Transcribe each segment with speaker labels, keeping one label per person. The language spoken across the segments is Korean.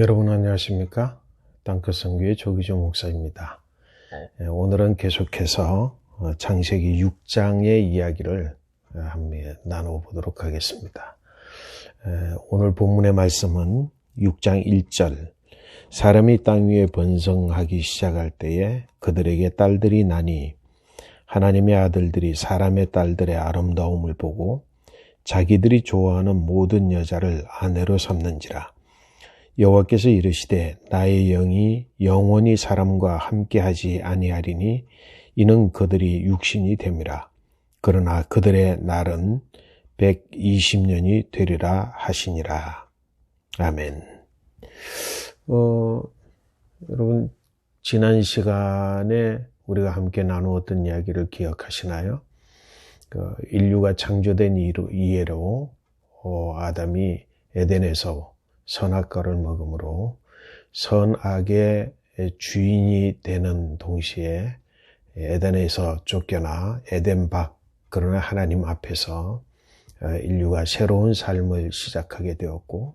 Speaker 1: 여러분 안녕하십니까? 땅끝 성교의 조기조 목사입니다. 예, 오늘은 계속해서 어, 창세기 6장의 이야기를 어, 한번 나눠보도록 하겠습니다. 예, 오늘 본문의 말씀은 6장 1절 사람이 땅 위에 번성하기 시작할 때에 그들에게 딸들이 나니 하나님의 아들들이 사람의 딸들의 아름다움을 보고 자기들이 좋아하는 모든 여자를 아내로 삼는지라 여호와께서 이르시되 나의 영이 영원히 사람과 함께하지 아니하리니 이는 그들이 육신이 됨이라 그러나 그들의 날은 120년이 되리라 하시니라 아멘. 어, 여러분 지난 시간에 우리가 함께 나누었던 이야기를 기억하시나요? 그 인류가 창조된 이해로 어, 아담이 에덴에서 선악과를 먹음으로 선악의 주인이 되는 동시에 에덴에서 쫓겨나 에덴 밖 그러나 하나님 앞에서 어, 인류가 새로운 삶을 시작하게 되었고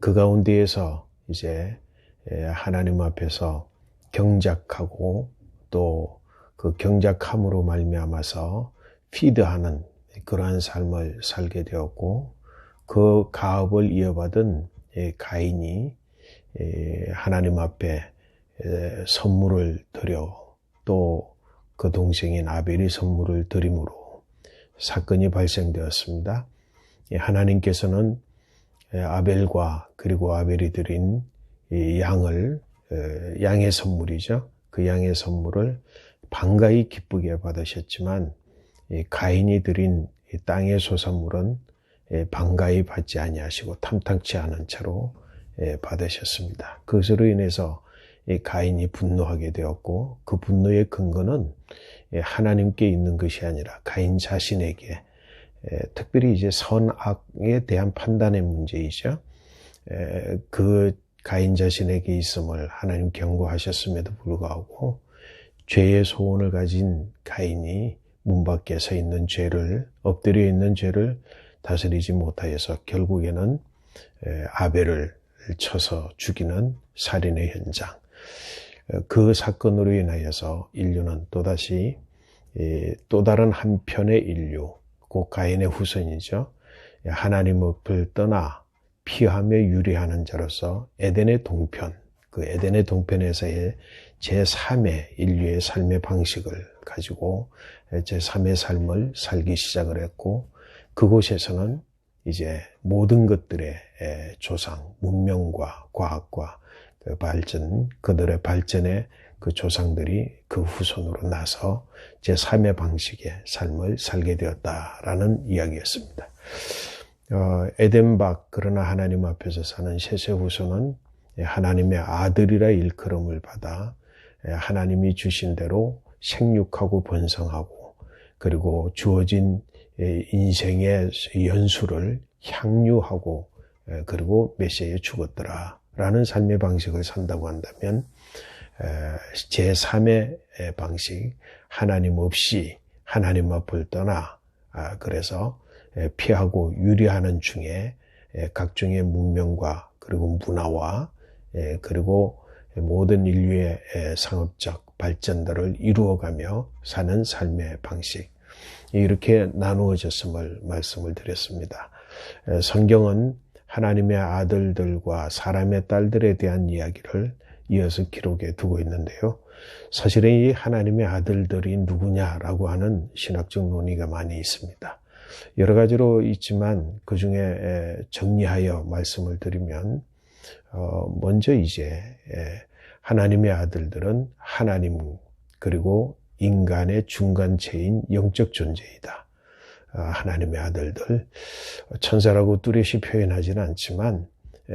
Speaker 1: 그 가운데에서 이제 하나님 앞에서 경작하고 또 그 경작함으로 말미암아서 피드하는 그러한 삶을 살게 되었고 그 가업을 이어받은 가인이 하나님 앞에 선물을 드려 또 그 동생인 아벨이 선물을 드림으로 사건이 발생되었습니다. 하나님께서는 아벨과 그리고 아벨이 드린 양을 양의 선물이죠. 그 양의 선물을 반가이 기쁘게 받으셨지만 가인이 드린 땅의 소산물은 예, 반가이 받지 아니하시고 탐탁치 않은 채로 예, 받으셨습니다. 그것으로 인해서 가인이 분노하게 되었고 그 분노의 근거는 예, 하나님께 있는 것이 아니라 가인 자신에게 특별히 이제 선악에 대한 판단의 문제이죠. 그 가인 자신에게 있음을 하나님 경고하셨음에도 불구하고 죄의 소원을 가진 가인이 문 밖에 서 있는 죄를 엎드려 있는 죄를 다스리지 못하여서 결국에는 아벨을 쳐서 죽이는 살인의 현장. 그 사건으로 인하여서 인류는 또다시 또 다른 한편의 인류, 곧 가인의 후손이죠. 하나님 앞을 떠나 피하며 유리하는 자로서 에덴의 동편, 그 에덴의 동편에서의 제3의 인류의 삶의 방식을 가지고 제3의 삶을 살기 시작을 했고 그곳에서는 이제 모든 것들의 조상, 문명과 과학과 그 발전, 그들의 발전의 그 조상들이 그 후손으로 나서 제3의 방식의 삶을 살게 되었다라는 이야기였습니다. 어, 에덴박 그러나 하나님 앞에서 사는 셋의 후손은 하나님의 아들이라 일컬음을 받아 하나님이 주신 대로 생육하고 번성하고 그리고 주어진 인생의 연수를 향유하고 그리고 메시아에 죽었더라. 라는 삶의 방식을 산다고 한다면 제3의 방식 하나님 없이 하나님 앞을 떠나 아, 그래서 피하고 유리하는 중에 각종의 문명과 그리고 문화와 그리고 모든 인류의 상업적 발전들을 이루어가며 사는 삶의 방식 이렇게 나누어졌음을 말씀을 드렸습니다. 성경은 하나님의 아들들과 사람의 딸들에 대한 이야기를 이어서 기록해 두고 있는데요. 사실은 이 하나님의 아들들이 누구냐라고 하는 신학적 논의가 많이 있습니다. 여러 가지로 있지만 그 중에 정리하여 말씀을 드리면 어, 먼저 이제 하나님의 아들들은 하나님 그리고 인간의 중간체인 영적 존재이다. 아, 하나님의 아들들 천사라고 뚜렷이 표현하지는 않지만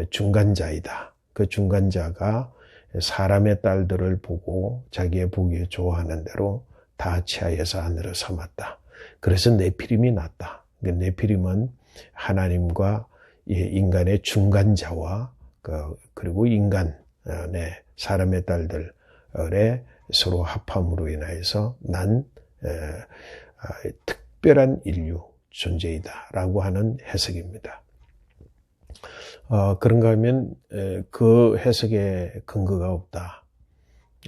Speaker 1: 중간자이다. 그 중간자가 사람의 딸들을 보고 자기의 보기에 좋아하는 대로 다 취하여서 아내로 삼았다. 그래서 네피림이 났다. 그 네피림은 하나님과 인간의 중간자와 그, 그리고 인간의 사람의 딸들의 서로 합함으로 인하여서 난 아, 특별한 인류 존재이다라고 하는 해석입니다. 어, 그런가 하면 그 해석에 근거가 없다.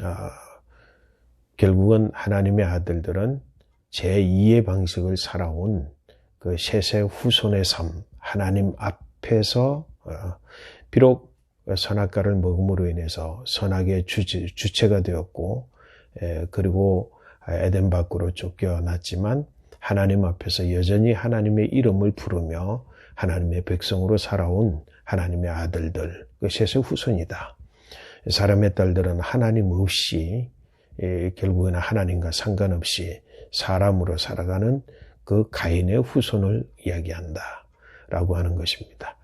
Speaker 1: 어, 결국은 하나님의 아들들은 제2의 방식을 살아온 그 셋의 후손의 삶, 하나님 앞에서 어, 비록 선악과를 먹음으로 인해서 선악의 주체, 주체가 되었고 그리고 에덴 밖으로 쫓겨났지만 하나님 앞에서 여전히 하나님의 이름을 부르며 하나님의 백성으로 살아온 하나님의 아들들, 그 셋의 후손이다. 사람의 딸들은 하나님 없이 결국에는 하나님과 상관없이 사람으로 살아가는 그 가인의 후손을 이야기한다. 라고 하는 것입니다.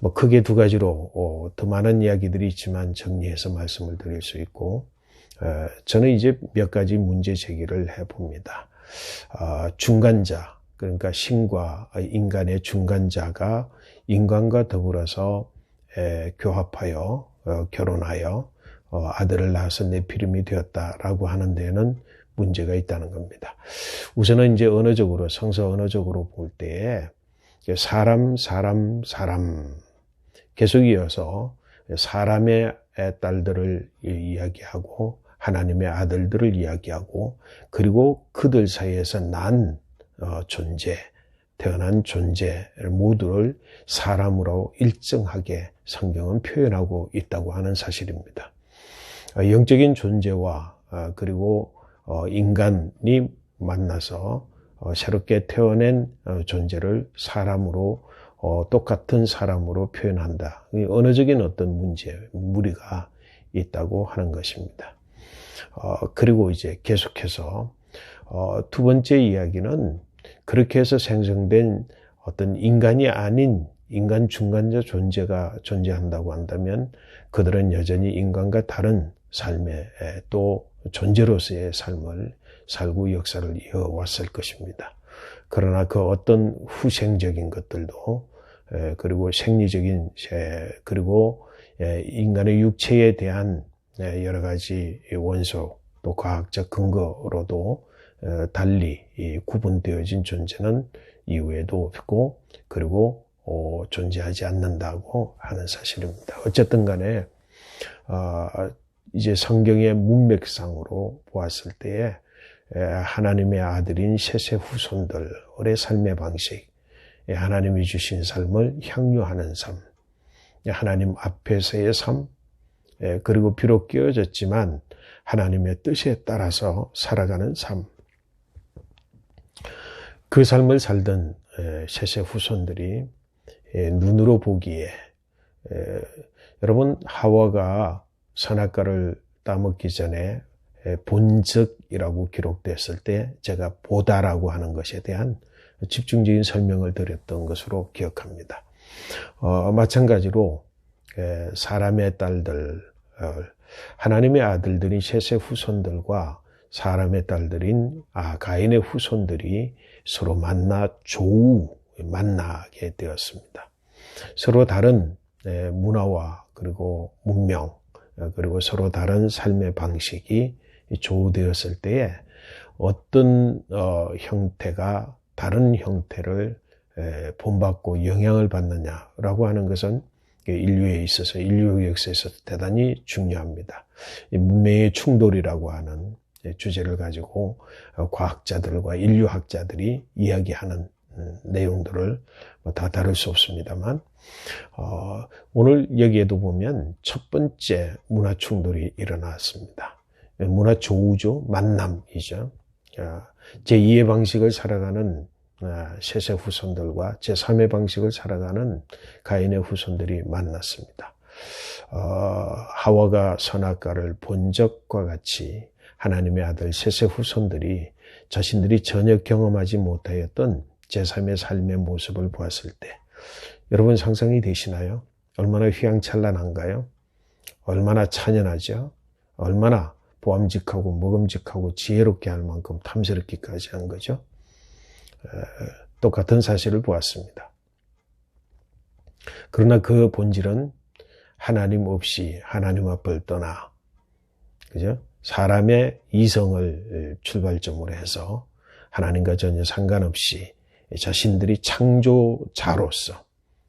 Speaker 1: 뭐 크게 두 가지로 어, 더 많은 이야기들이 있지만 정리해서 말씀을 드릴 수 있고 어, 저는 이제 몇 가지 문제 제기를 해봅니다. 어, 중간자 그러니까 신과 인간의 중간자가 인간과 더불어서 교합하여 결혼하여 아들을 낳아서 내피름이 되었다라고 하는 데에는 문제가 있다는 겁니다. 우선은 이제 언어적으로 성서 언어적으로 볼 때에 사람, 사람, 사람 계속 이어서 사람의 딸들을 이야기하고 하나님의 아들들을 이야기하고 그리고 그들 사이에서 난 어, 존재, 태어난 존재 모두를 사람으로 일정하게 성경은 표현하고 있다고 하는 사실입니다. 어, 영적인 존재와 어, 그리고 인간이 만나서 어, 새롭게 태어낸 어, 존재를 사람으로 어, 똑같은 사람으로 표현한다. 언어적인 어떤 문제, 무리가 있다고 하는 것입니다. 그리고 이제 계속해서 두 번째 이야기는 그렇게 해서 생성된 어떤 인간이 아닌 인간 중간자 존재가 존재한다고 한다면 그들은 여전히 인간과 다른 삶의 또 존재로서의 삶을 살고 역사를 이어왔을 것입니다. 그러나 그 어떤 후생적인 것들도 그리고 생리적인 그리고 인간의 육체에 대한 여러 가지 원소 또 과학적 근거로도 달리 구분되어진 존재는 이후에도 없고 그리고 어, 존재하지 않는다고 하는 사실입니다. 어쨌든 간에 어, 이제 성경의 문맥상으로 보았을 때에 하나님의 아들인 셋의 후손들의 삶의 방식, 하나님이 주신 삶을 향유하는 삶, 하나님 앞에서의 삶, 그리고 비록 끼어졌지만 하나님의 뜻에 따라서 살아가는 삶. 그 삶을 살던 셋의 후손들이 눈으로 보기에 여러분 하와가 선악과를 따먹기 전에 본적이라고 기록됐을 때 제가 보다라고 하는 것에 대한 집중적인 설명을 드렸던 것으로 기억합니다. 어, 마찬가지로 사람의 딸들, 어, 하나님의 아들들인 셋의 후손들과 사람의 딸들인 아, 가인의 후손들이 서로 만나 조우 만나게 되었습니다. 서로 다른 문화와 그리고 문명 어, 그리고 서로 다른 삶의 방식이 조우되었을 때에 어떤 어, 형태가 다른 형태를 에, 본받고 영향을 받느냐라고 하는 것은 인류에 있어서 인류 역사에서 대단히 중요합니다. 문명의 충돌이라고 하는 주제를 가지고 어, 과학자들과 인류학자들이 이야기하는 음, 내용들을 뭐다 다룰 수 없습니다만 어, 오늘 여기에도 보면 첫 번째 문화 충돌이 일어났습니다. 문화 조우죠. 만남이죠. 제2의 방식을 살아가는 아, 셋의 후손들과 제3의 방식을 살아가는 가인의 후손들이 만났습니다. 어, 하와가 선악과를 본 적과 같이 하나님의 아들 셋의 후손들이 자신들이 전혀 경험하지 못하였던 제3의 삶의 모습을 보았을 때 여러분 상상이 되시나요? 얼마나 휘황찬란한가요? 얼마나 찬연하죠? 얼마나 보암직하고 먹음직하고 지혜롭게 할 만큼 탐스럽기까지 한 거죠. 똑같은 사실을 보았습니다. 그러나 그 본질은 하나님 없이 하나님 앞을 떠나 그죠? 사람의 이성을 출발점으로 해서 하나님과 전혀 상관없이 자신들이 창조자로서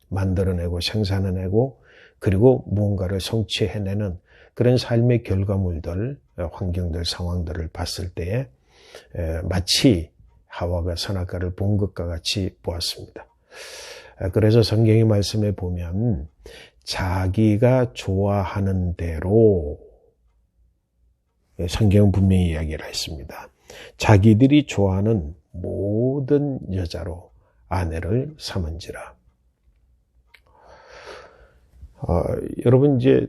Speaker 1: 만들어내고 생산해내고 그리고 무언가를 성취해내는 그런 삶의 결과물들, 환경들, 상황들을 봤을 때에 마치 하와가 선악과를 본 것과 같이 보았습니다. 그래서 성경의 말씀에 보면 자기가 좋아하는 대로 성경은 분명히 이야기를 했습니다. 자기들이 좋아하는 모든 여자로 아내를 삼은지라. 어, 여러분 이제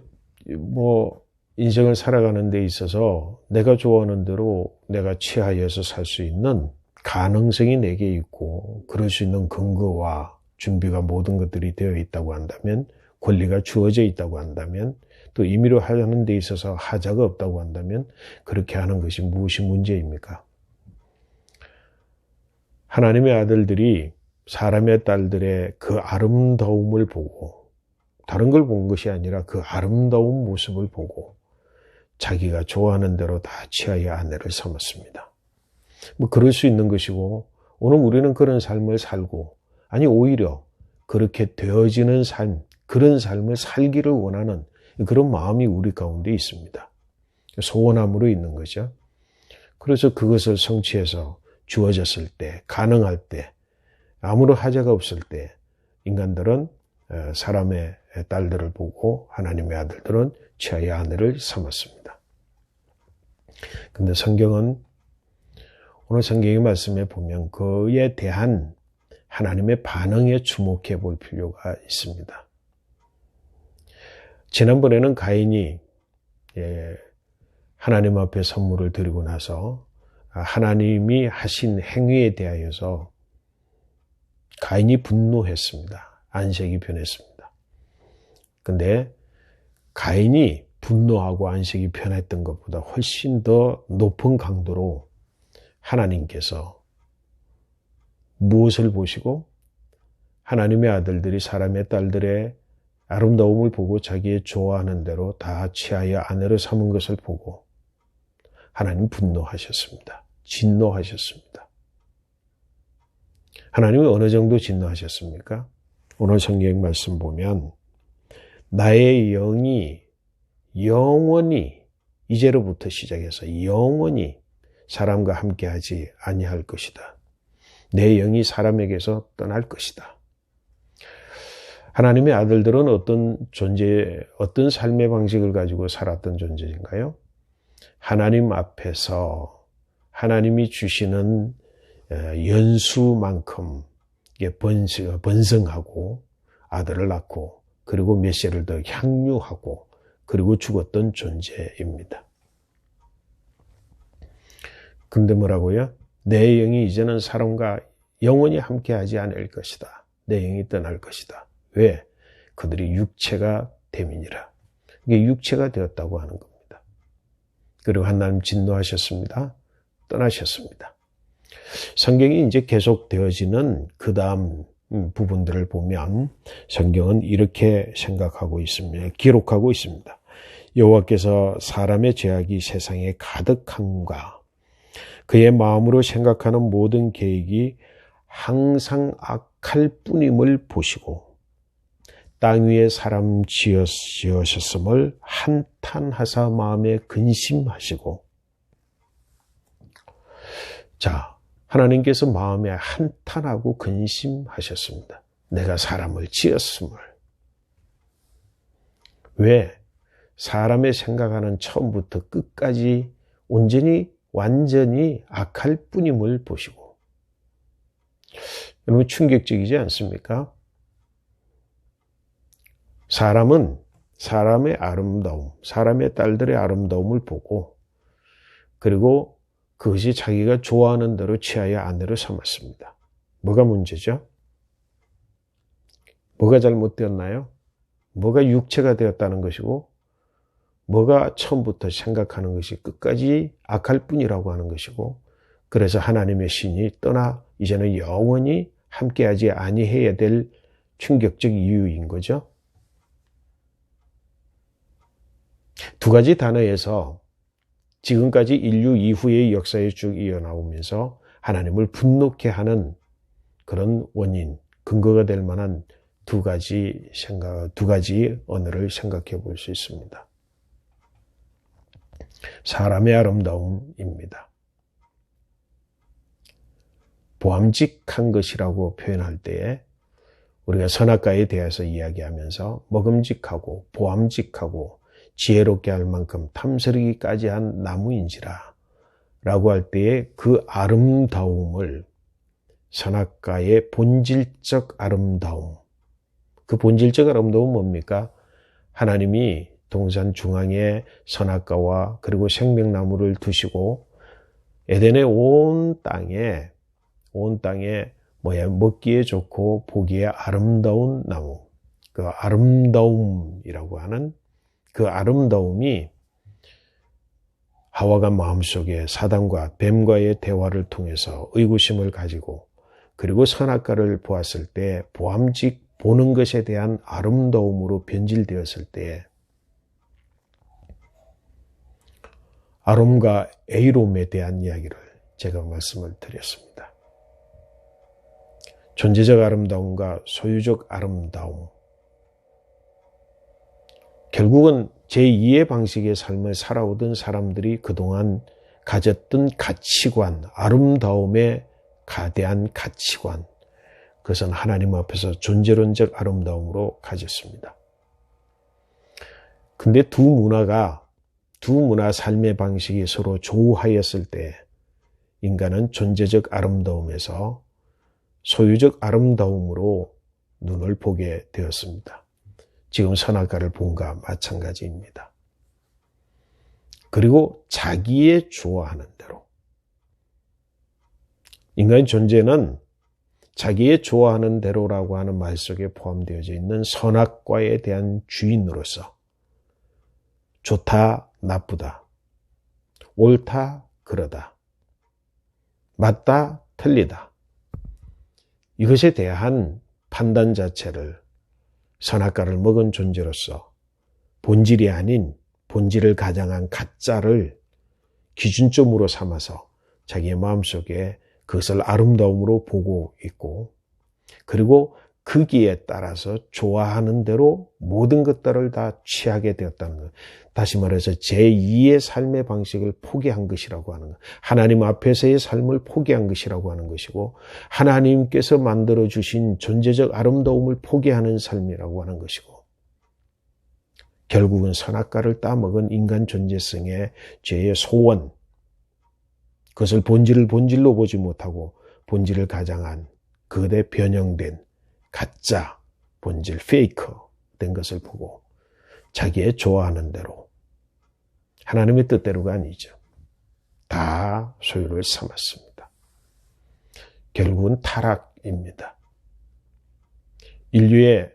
Speaker 1: 뭐 인생을 살아가는 데 있어서 내가 좋아하는 대로 내가 취하여서 살 수 있는 가능성이 내게 있고 그럴 수 있는 근거와 준비가 모든 것들이 되어 있다고 한다면 권리가 주어져 있다고 한다면 또 임의로 하는 데 있어서 하자가 없다고 한다면 그렇게 하는 것이 무엇이 문제입니까? 하나님의 아들들이 사람의 딸들의 그 아름다움을 보고 다른 걸 본 것이 아니라 그 아름다운 모습을 보고 자기가 좋아하는 대로 다 취하여 아내를 삼았습니다. 뭐 그럴 수 있는 것이고 오늘 우리는 그런 삶을 살고 아니 오히려 그렇게 되어지는 삶 그런 삶을 살기를 원하는 그런 마음이 우리 가운데 있습니다. 소원함으로 있는 거죠. 그래서 그것을 성취해서 주어졌을 때, 가능할 때, 아무런 하자가 없을 때, 인간들은 어, 사람의 딸들을 보고 하나님의 아들들은 취하의 아내를 삼았습니다. 근데 성경은 오늘 성경의 말씀에 보면 그에 대한 하나님의 반응에 주목해 볼 필요가 있습니다. 지난번에는 가인이 예, 하나님 앞에 선물을 드리고 나서 하나님이 하신 행위에 대하여서 가인이 분노했습니다. 안색이 변했습니다. 근데 가인이 분노하고 안색이 변했던 것보다 훨씬 더 높은 강도로 하나님께서 무엇을 보시고 하나님의 아들들이 사람의 딸들의 아름다움을 보고 자기의 좋아하는 대로 다 취하여 아내를 삼은 것을 보고 하나님 분노하셨습니다. 진노하셨습니다. 하나님은 어느 정도 진노하셨습니까? 오늘 성경 말씀 보면 나의 영이 영원히 이제로부터 시작해서 영원히 사람과 함께하지 아니할 것이다. 내 영이 사람에게서 떠날 것이다. 하나님의 아들들은 어떤 존재, 어떤 삶의 방식을 가지고 살았던 존재인가요? 하나님 앞에서 하나님이 주시는 연수만큼 번성하고 아들을 낳고 그리고 메시를 더 향유하고 그리고 죽었던 존재입니다. 근데 뭐라고요? 내 영이 이제는 사람과 영원히 함께하지 않을 것이다. 내 영이 떠날 것이다. 왜? 그들이 육체가 됨이니라. 이게 육체가 되었다고 하는 겁니다. 그리고 하나님 진노하셨습니다. 떠나셨습니다. 성경이 이제 계속 되어지는 그 다음 부분들을 보면 성경은 이렇게 생각하고 있습니다. 기록하고 있습니다. 여호와께서 사람의 죄악이 세상에 가득함과 그의 마음으로 생각하는 모든 계획이 항상 악할 뿐임을 보시고 땅 위에 사람 지으셨음을 한탄하사 마음에 근심하시고. 자 하나님께서 마음에 한탄하고 근심하셨습니다. 내가 사람을 지었음을. 왜? 사람의 생각하는 처음부터 끝까지 온전히 완전히 악할 뿐임을 보시고 여러분 충격적이지 않습니까? 사람은 사람의 아름다움, 사람의 딸들의 아름다움을 보고 그리고 그것이 자기가 좋아하는 대로 취하여 아내를 삼았습니다. 뭐가 문제죠? 뭐가 잘못되었나요? 뭐가 육체가 되었다는 것이고 뭐가 처음부터 생각하는 것이 끝까지 악할 뿐이라고 하는 것이고 그래서 하나님의 신이 떠나 이제는 영원히 함께하지 아니해야 될 충격적 이유인 거죠. 두 가지 단어에서 지금까지 인류 이후의 역사에 쭉 이어나오면서 하나님을 분노케 하는 그런 원인, 근거가 될 만한 두 가지 생각, 두 가지 언어를 생각해 볼 수 있습니다. 사람의 아름다움입니다. 보암직한 것이라고 표현할 때에 우리가 선악과에 대해서 이야기하면서 먹음직하고 보암직하고 지혜롭게 할 만큼 탐스르기까지 한 나무인지라 라고 할 때에 그 아름다움을 선악과의 본질적 아름다움 그 본질적 아름다움은 뭡니까? 하나님이 동산 중앙에 선악과와 그리고 생명나무를 두시고 에덴의 온 땅에 온 땅에 뭐야 먹기에 좋고 보기에 아름다운 나무 그 아름다움이라고 하는 그 아름다움이 하와가 마음속에 사단과 뱀과의 대화를 통해서 의구심을 가지고 그리고 선악과를 보았을 때 보암직 보는 것에 대한 아름다움으로 변질되었을 때 아름과 에이롬에 대한 이야기를 제가 말씀을 드렸습니다. 존재적 아름다움과 소유적 아름다움. 결국은 제2의 방식의 삶을 살아오던 사람들이 그동안 가졌던 가치관, 아름다움에 가대한 가치관, 그것은 하나님 앞에서 존재론적 아름다움으로 가졌습니다. 근데 두 문화가, 두 문화 삶의 방식이 서로 조우하였을 때 인간은 존재적 아름다움에서 소유적 아름다움으로 눈을 보게 되었습니다. 지금 선악과를 본과 마찬가지입니다. 그리고 자기의 좋아하는 대로 인간의 존재는 자기의 좋아하는 대로라고 하는 말 속에 포함되어져 있는 선악과에 대한 주인으로서 좋다, 나쁘다, 옳다, 그러다, 맞다, 틀리다. 이것에 대한 판단 자체를 선악과를 먹은 존재로서 본질이 아닌 본질을 가장한 가짜를 기준점으로 삼아서 자기의 마음속에 그것을 아름다움으로 보고 있고 그리고 크기에 따라서 좋아하는 대로 모든 것들을 다 취하게 되었다는 것. 다시 말해서 제2의 삶의 방식을 포기한 것이라고 하는 것. 하나님 앞에서의 삶을 포기한 것이라고 하는 것이고 하나님께서 만들어 주신 존재적 아름다움을 포기하는 삶이라고 하는 것이고 결국은 선악과를 따먹은 인간 존재성의 죄의 소원, 그것을 본질을 본질로 보지 못하고 본질을 가장한 그대 변형된 가짜 본질 페이커 된 것을 보고 자기의 좋아하는 대로 하나님의 뜻대로가 아니죠. 다 소유를 삼았습니다. 결국은 타락입니다. 인류의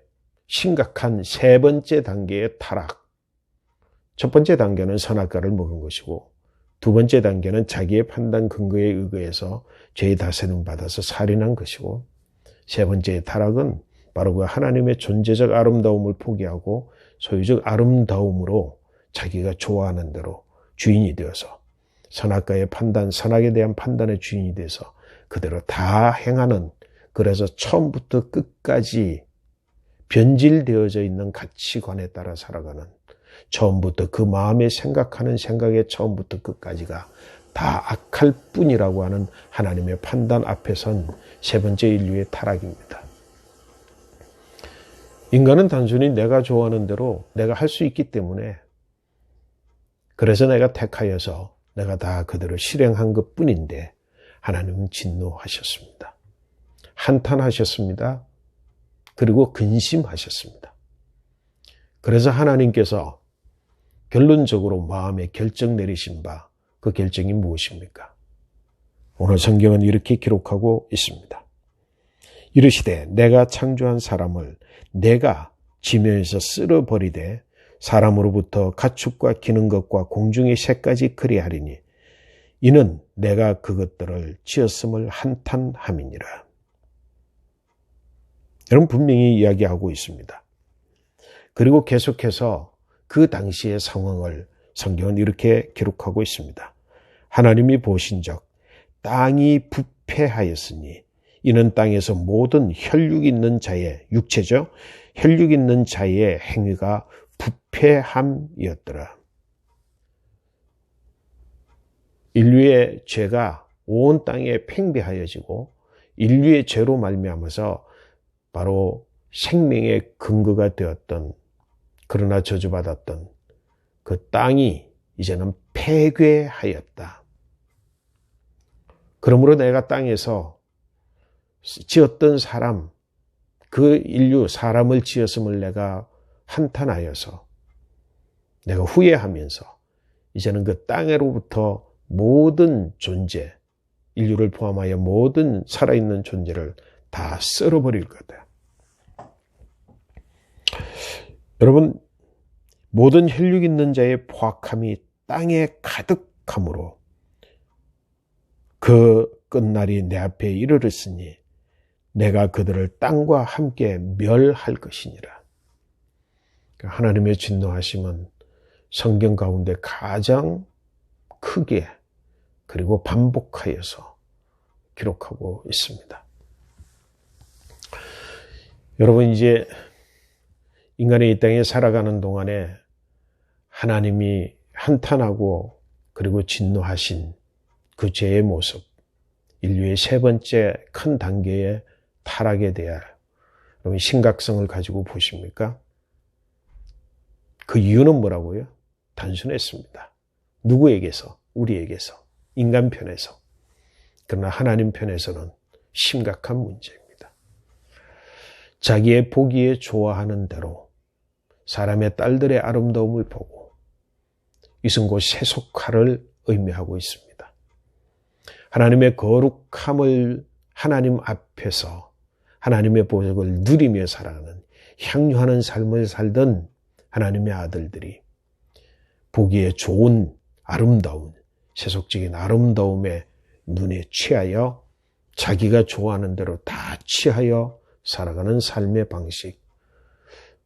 Speaker 1: 심각한 세 번째 단계의 타락. 첫 번째 단계는 선악과를 먹은 것이고 두 번째 단계는 자기의 판단 근거에 의거해서 죄의 다스림 받아서 살인한 것이고 세 번째의 타락은 바로 그 하나님의 존재적 아름다움을 포기하고 소유적 아름다움으로 자기가 좋아하는 대로 주인이 되어서 선악과의 판단, 선악에 대한 판단의 주인이 돼서 그대로 다 행하는 그래서 처음부터 끝까지 변질되어져 있는 가치관에 따라 살아가는 처음부터 그 마음에 생각하는 생각의 처음부터 끝까지가 다 악할 뿐이라고 하는 하나님의 판단 앞에 선 세 번째 인류의 타락입니다. 인간은 단순히 내가 좋아하는 대로 내가 할 수 있기 때문에 그래서 내가 택하여서 내가 다 그대로 실행한 것 뿐인데 하나님은 진노하셨습니다. 한탄하셨습니다. 그리고 근심하셨습니다. 그래서 하나님께서 결론적으로 마음에 결정 내리신 바 그 결정이 무엇입니까? 오늘 성경은 이렇게 기록하고 있습니다. 이르시되 내가 창조한 사람을 내가 지면에서 쓸어버리되 사람으로부터 가축과 기는 것과 공중의 새까지 그리하리니 이는 내가 그것들을 지었음을 한탄함이니라. 여러분 분명히 이야기하고 있습니다. 그리고 계속해서 그 당시의 상황을 성경은 이렇게 기록하고 있습니다. 하나님이 보신 적 땅이 부패하였으니 이는 땅에서 모든 혈육 있는 자의 육체죠. 혈육 있는 자의 행위가 부패함이었더라. 인류의 죄가 온 땅에 팽배하여지고 인류의 죄로 말미암아서 바로 생명의 근거가 되었던 그러나 저주받았던 그 땅이 이제는 폐괴하였다. 그러므로 내가 땅에서 지었던 사람, 그 인류 사람을 지었음을 내가 한탄하여서 내가 후회하면서 이제는 그 땅으로부터 모든 존재, 인류를 포함하여 모든 살아있는 존재를 다 썰어버릴 거다. 여러분, 모든 혈육 있는 자의 포악함이 땅에 가득함으로 그 끝날이 내 앞에 이르렀으니 내가 그들을 땅과 함께 멸할 것이니라. 그러니까 하나님의 진노하심은 성경 가운데 가장 크게 그리고 반복하여서 기록하고 있습니다. 여러분 이제 인간이 이 땅에 살아가는 동안에 하나님이 한탄하고 그리고 진노하신 그 죄의 모습, 인류의 세 번째 큰 단계의 타락에 대한 여러분 심각성을 가지고 보십니까? 그 이유는 뭐라고요? 단순했습니다. 누구에게서? 우리에게서. 인간 편에서. 그러나 하나님 편에서는 심각한 문제입니다. 자기의 보기에 좋아하는 대로 사람의 딸들의 아름다움을 보고 곧 세속화를 의미하고 있습니다. 하나님의 거룩함을 하나님 앞에서 하나님의 보석을 누리며 살아가는 향유하는 삶을 살던 하나님의 아들들이 보기에 좋은 아름다운 세속적인 아름다움에 눈에 취하여 자기가 좋아하는 대로 다 취하여 살아가는 삶의 방식.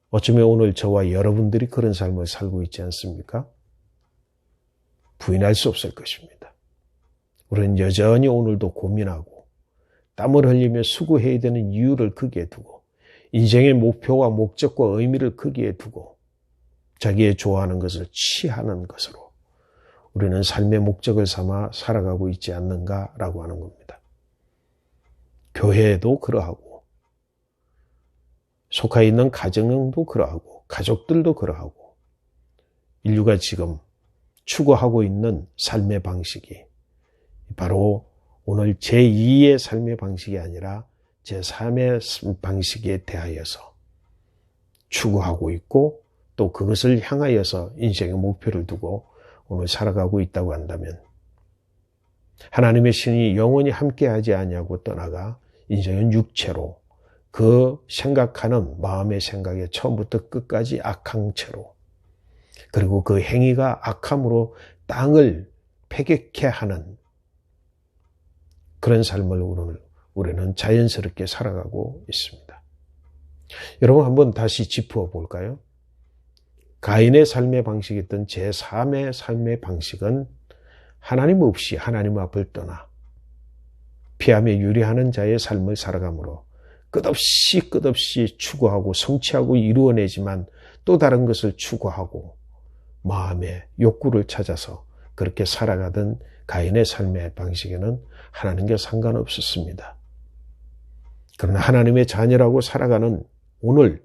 Speaker 1: 어쩌면 오늘 저와 여러분들이 그런 삶을 살고 있지 않습니까? 부인할 수 없을 것입니다. 우리는 여전히 오늘도 고민하고 땀을 흘리며 수고해야 되는 이유를 크기에 두고 인생의 목표와 목적과 의미를 크기에 두고 자기의 좋아하는 것을 취하는 것으로 우리는 삶의 목적을 삼아 살아가고 있지 않는가라고 하는 겁니다. 교회도 그러하고, 속해 있는 가정도 그러하고, 가족들도 그러하고, 인류가 지금 추구하고 있는 삶의 방식이 바로 오늘 제2의 삶의 방식이 아니라 제3의 방식에 대하여서 추구하고 있고 또 그것을 향하여서 인생의 목표를 두고 오늘 살아가고 있다고 한다면 하나님의 신이 영원히 함께하지 아니하고 떠나가 인생은 육체로 그 생각하는 마음의 생각에 처음부터 끝까지 악한 채로 그리고 그 행위가 악함으로 땅을 패격해 하는 그런 삶을 오늘 우리는 자연스럽게 살아가고 있습니다. 여러분 한번 다시 짚어 볼까요? 가인의 삶의 방식이었던 제3의 삶의 방식은 하나님 없이 하나님 앞을 떠나 피함에 유리하는 자의 삶을 살아가므로 끝없이 끝없이 추구하고 성취하고 이루어내지만 또 다른 것을 추구하고 마음의 욕구를 찾아서 그렇게 살아가던 가인의 삶의 방식에는 하나님과 상관없었습니다. 그러나 하나님의 자녀라고 살아가는 오늘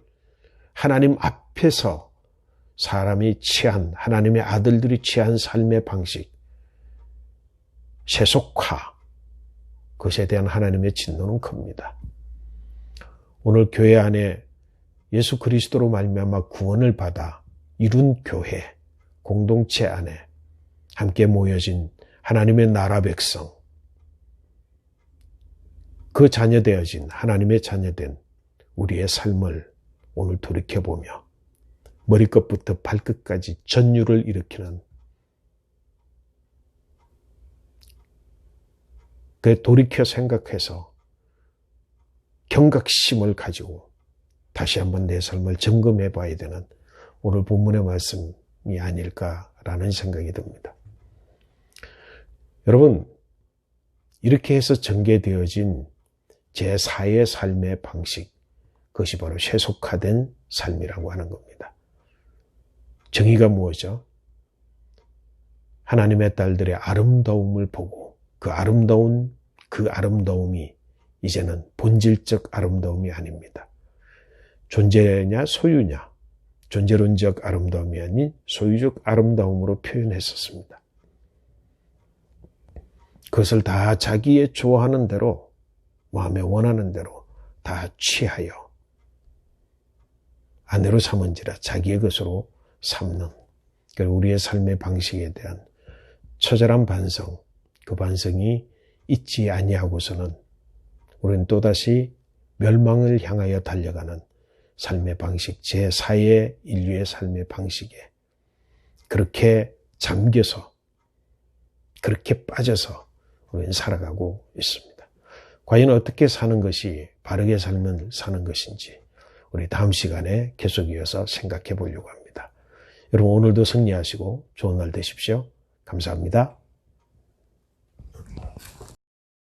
Speaker 1: 하나님 앞에서 사람이 취한 하나님의 아들들이 취한 삶의 방식, 세속화, 그것에 대한 하나님의 진노는 큽니다. 오늘 교회 안에 예수 그리스도로 말미암아 구원을 받아 이룬 교회 공동체 안에 함께 모여진 하나님의 나라 백성, 그 자녀 되어진 하나님의 자녀된 우리의 삶을 오늘 돌이켜 보며 머리끝부터 발끝까지 전율을 일으키는 그 돌이켜 생각해서 경각심을 가지고 다시 한번 내 삶을 점검해 봐야 되는 오늘 본문의 말씀이 아닐까라는 생각이 듭니다. 여러분, 이렇게 해서 전개되어진 제4의 삶의 방식, 그것이 바로 세속화된 삶이라고 하는 겁니다. 정의가 무엇이죠? 하나님의 딸들의 아름다움을 보고 그 아름다운 그 아름다움이 이제는 본질적 아름다움이 아닙니다. 존재냐 소유냐 존재론적 아름다움이 아닌 소유적 아름다움으로 표현했었습니다. 그것을 다 자기의 좋아하는 대로 마음에 원하는 대로 다 취하여 아내로 삼은지라 자기의 것으로 삼는 우리의 삶의 방식에 대한 처절한 반성, 그 반성이 있지 아니하고서는 우리는 또다시 멸망을 향하여 달려가는 삶의 방식, 제4의 인류의 삶의 방식에 그렇게 잠겨서, 그렇게 빠져서 우리는 살아가고 있습니다. 과연 어떻게 사는 것이 바르게 살면 사는 것인지 우리 다음 시간에 계속 이어서 생각해 보려고 합니다. 여러분 오늘도 승리하시고 좋은 날 되십시오. 감사합니다.